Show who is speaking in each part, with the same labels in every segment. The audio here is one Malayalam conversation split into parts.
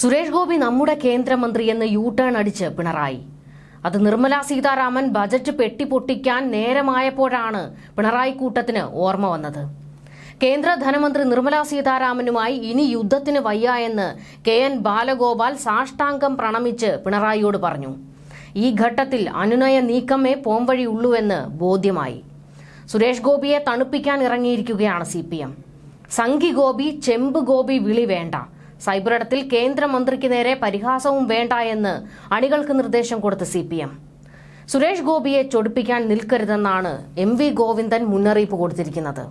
Speaker 1: സുരേഷ് ഗോപി നമ്മുടെ കേന്ദ്രമന്ത്രി എന്ന് യു ടേൺ അടിച്ച് പിണറായി. അത് നിർമ്മല സീതാരാമൻ ബജറ്റ് പെട്ടി പൊട്ടിക്കാൻ നേരമായപ്പോഴാണ് പിണറായി കൂട്ടത്തിന് ഓർമ്മ വന്നത്. കേന്ദ്ര ധനമന്ത്രി നിർമ്മല സീതാരാമനുമായി ഇനി യുദ്ധത്തിന് വയ്യ എന്ന് കെ എൻ ബാലഗോപാൽ സാഷ്ടാംഗം പ്രണമിച്ച് പിണറായിയോട് പറഞ്ഞു. ഈ ഘട്ടത്തിൽ അനുനയ നീക്കമേ പോംവഴിയുള്ളൂവെന്ന് ബോധ്യമായി. സുരേഷ് ഗോപിയെ തണുപ്പിക്കാൻ ഇറങ്ങിയിരിക്കുകയാണ് സി പി എം. സംഘി ഗോപി ചെമ്പ് ഗോപി വിളി വേണ്ട. സൈബറിടത്തിൽ കേന്ദ്രമന്ത്രിക്ക് നേരെ പരിഹാസവും വേണ്ട എന്ന് അണികൾക്ക് നിർദ്ദേശം കൊടുത്ത സി പി എം സുരേഷ് ഗോപിയെ ചൊടിപ്പിക്കാൻ നിൽക്കരുതെന്നാണ് എം വി ഗോവിന്ദൻ മുന്നറിയിപ്പ് കൊടുത്തിരിക്കുന്നത്.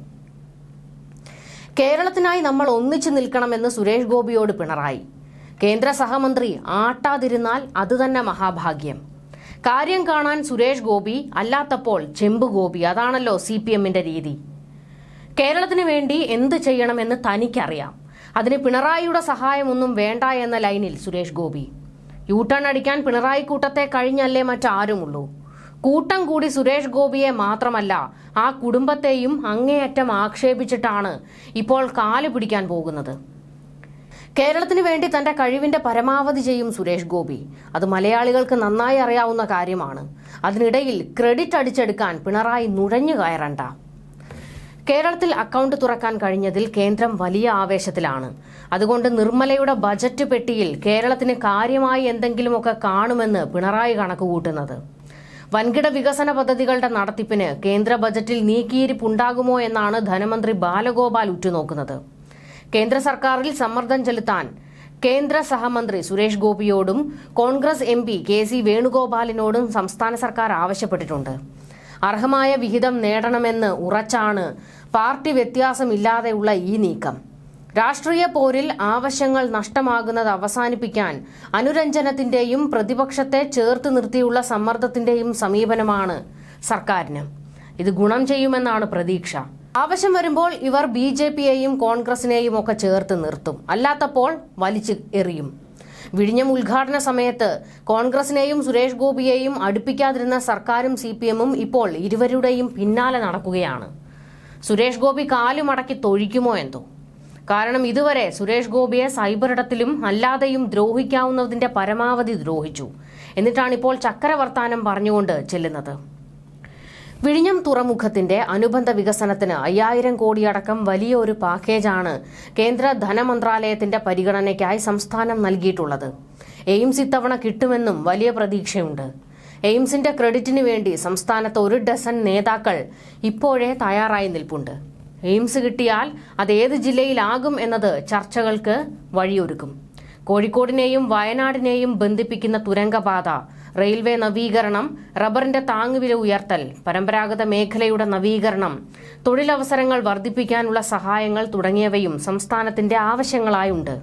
Speaker 1: കേരളത്തിനായി നമ്മൾ ഒന്നിച്ചു നിൽക്കണമെന്ന് സുരേഷ് ഗോപിയോട് പിണറായി. കേന്ദ്ര സഹമന്ത്രി ആട്ടാതിരുന്നാൽ അതുതന്നെ മഹാഭാഗ്യം. കാര്യം കാണാൻ സുരേഷ് ഗോപി അല്ലാത്തപ്പോൾ ചെമ്പ് ഗോപി അതാണല്ലോ സി പി എമ്മിന്റെ രീതി. കേരളത്തിന് വേണ്ടി എന്ത് ചെയ്യണമെന്ന് തനിക്കറിയാം. അതിന് പിണറായിയുടെ സഹായമൊന്നും വേണ്ട എന്ന ലൈനിൽ സുരേഷ് ഗോപി. യു ടേൺ അടിക്കാൻ പിണറായി കൂട്ടത്തെ കഴിഞ്ഞല്ലേ മറ്റാരുമുള്ളൂ. കൂട്ടം കൂടി സുരേഷ് ഗോപിയെ മാത്രമല്ല ആ കുടുംബത്തെയും അങ്ങേയറ്റം ആക്ഷേപിച്ചിട്ടാണ് ഇപ്പോൾ കാൽ പിടിക്കാൻ പോകുന്നത്. കേരളത്തിന് വേണ്ടി തന്റെ കഴിവിന്റെ പരമാവധി ചെയ്യും സുരേഷ് ഗോപി. അത് മലയാളികൾക്ക് നന്നായി അറിയാവുന്ന കാര്യമാണ്. അതിനിടയിൽ ക്രെഡിറ്റ് അടിച്ചെടുക്കാൻ പിണറായി നുഴഞ്ഞു കയറണ്ട. കേരളത്തിൽ അക്കൗണ്ട് തുറക്കാൻ കഴിഞ്ഞതിൽ കേന്ദ്രം വലിയ ആവേശത്തിലാണ്. അതുകൊണ്ട് നിർമ്മലയുടെ ബജറ്റ് പെട്ടിയിൽ കേരളത്തിന് കാര്യമായി എന്തെങ്കിലുമൊക്കെ കാണുമെന്ന് പിണറായി കണക്കുകൂട്ടുന്നത്. വൻകിട വികസന പദ്ധതികളുടെ നടത്തിപ്പിന് കേന്ദ്ര ബജറ്റിൽ നീക്കിയിരിപ്പുണ്ടാകുമോ എന്നാണ് ധനമന്ത്രി ബാലഗോപാൽ ഉറ്റുനോക്കുന്നത്. കേന്ദ്ര സർക്കാരിൽ സമ്മർദ്ദം ചെലുത്താൻ കേന്ദ്ര സഹമന്ത്രി Suresh ഗോപിയോടും Congress M P K C വേണുഗോപാലിനോടും സംസ്ഥാന സർക്കാർ ആവശ്യപ്പെട്ടിട്ടുണ്ട്. അർഹമായ വിഹിതം നേടണമെന്ന് ഉറച്ചാണ് പാർട്ടി വ്യത്യാസമില്ലാതെയുള്ള ഈ നീക്കം. രാഷ്ട്രീയ പോരിൽ ആവശ്യങ്ങൾ നഷ്ടമാകുന്നത് അവസാനിപ്പിക്കാൻ അനുരഞ്ജനത്തിന്റെയും പ്രതിപക്ഷത്തെ ചേർത്ത് നിർത്തിയുള്ള സമ്മർദ്ദത്തിന്റെയും സമീപനമാണ് സർക്കാരിന്. ഇത് ഗുണം ചെയ്യുമെന്നാണ് പ്രതീക്ഷ. ആവശ്യം വരുമ്പോൾ ഇവർ ബി ജെ പിയെയും കോൺഗ്രസിനെയും ഒക്കെ ചേർത്ത് നിർത്തും. അല്ലാത്തപ്പോൾ വലിച്ചു എറിയും. വിഴിഞ്ഞം ഉദ്ഘാടന സമയത്ത് കോൺഗ്രസിനെയും സുരേഷ് ഗോപിയെയും അടുപ്പിക്കാതിരുന്ന സർക്കാരും സി ഇപ്പോൾ ഇരുവരുടെയും പിന്നാലെ നടക്കുകയാണ്. സുരേഷ് ഗോപി കാലുമടക്കി തൊഴിക്കുമോ എന്തോ? കാരണം ഇതുവരെ സുരേഷ് ഗോപിയെ സൈബറിടത്തിലും അല്ലാതെയും ദ്രോഹിക്കാവുന്നതിന്റെ പരമാവധി ദ്രോഹിച്ചു. എന്നിട്ടാണ് ഇപ്പോൾ ചക്കരവർത്താനം പറഞ്ഞുകൊണ്ട് ചെല്ലുന്നത്. വിഴിഞ്ഞം തുറമുഖത്തിന്റെ അനുബന്ധ വികസനത്തിന് അയ്യായിരം കോടിയടക്കം വലിയ ഒരു പാക്കേജാണ് കേന്ദ്ര ധനമന്ത്രാലയത്തിന്റെ പരിഗണനയ്ക്കായി സംസ്ഥാനം നൽകിയിട്ടുള്ളത്. എയിംസ് ഇത്തവണ കിട്ടുമെന്നും വലിയ പ്രതീക്ഷയുണ്ട്. എയിംസിന്റെ ക്രെഡിറ്റിന് വേണ്ടി സംസ്ഥാനത്ത് ഒരു ഡസൻ നേതാക്കൾ ഇപ്പോഴേ തയ്യാറായി നിൽപ്പുണ്ട്. എയിംസ് കിട്ടിയാൽ അത് ഏത് ജില്ലയിലാകും എന്നത് ചർച്ചകൾക്ക് വഴിയൊരുക്കും. കോഴിക്കോടിനെയും വയനാടിനെയും ബന്ധിപ്പിക്കുന്ന തുരങ്കപാത റെയിൽവേ നവീകരണം റബ്ബറിന്റെ താങ്ങുവില ഉയർത്തൽ പരമ്പരാഗത മേഖലയുടെ നവീകരണം തൊഴിലവസരങ്ങൾ വർദ്ധിപ്പിക്കാനുള്ള സഹായങ്ങൾ തുടങ്ങിയവയും സംസ്ഥാനത്തിന്റെ ആവശ്യങ്ങളായുണ്ട്.